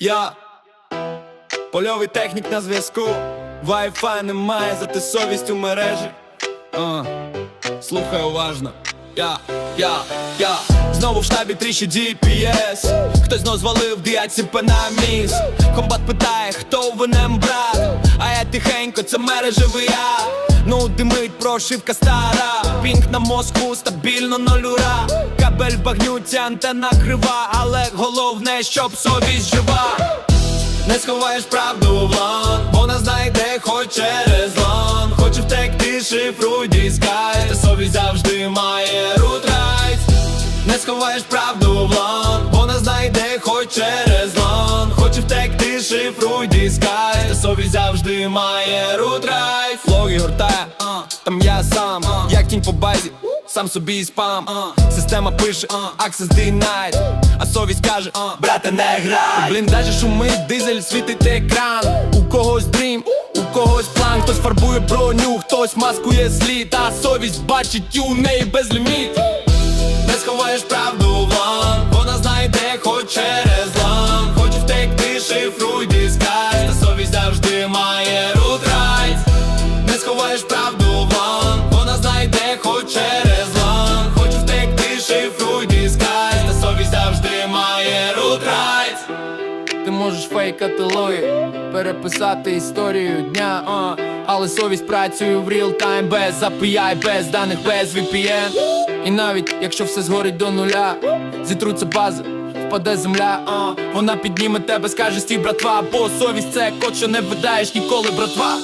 Я польовий технік на зв'язку, Wi-Fi немає, зате совість у мережі. А, слухай уважно. Я, я, я. Знову в штабі тріщить GPS Хтось знов звалив діаціпе на міс Комбат питає, хто винен брат? А я тихенько, це мережевий я Димить прошивка стара. Пінк на мозку, стабільно нолюра. Кабель багнюці, антенна крива. Але головне, щоб совість жива. Не сховаєш правду в лон Вона знайде хоч через лон. Хоче втекти, шифруй дискай Та совість завжди має рутрайт Не сховаєш правду в лон Вона знайде хоч через лон. Хоче втекти, шифруй дискай Та совість завжди має рутрайт Логи гортає, там я сам Як тінь по базі, сам собі і спам. Система пише, access denied. А совість каже, брате не грай. Блін, даже шумить, дизель, світить екран. У когось дрім, у когось план. Хтось фарбує броню, хтось маскує слід А совість бачить у неї безліміт Не сховаєш правду в лон Вона знайде хоч через лон Хоче втекти, шифруй дискайз Ти можеш фейкати лої, переписати історію дня, а, але совість працює в реал тайм без API, без даних, без VPN І навіть якщо все згорить до нуля, зітруться бази, впаде земля, а, вона підніме тебе, скаже стій, братва, бо совість це кот, що не видаєш ніколи, братва.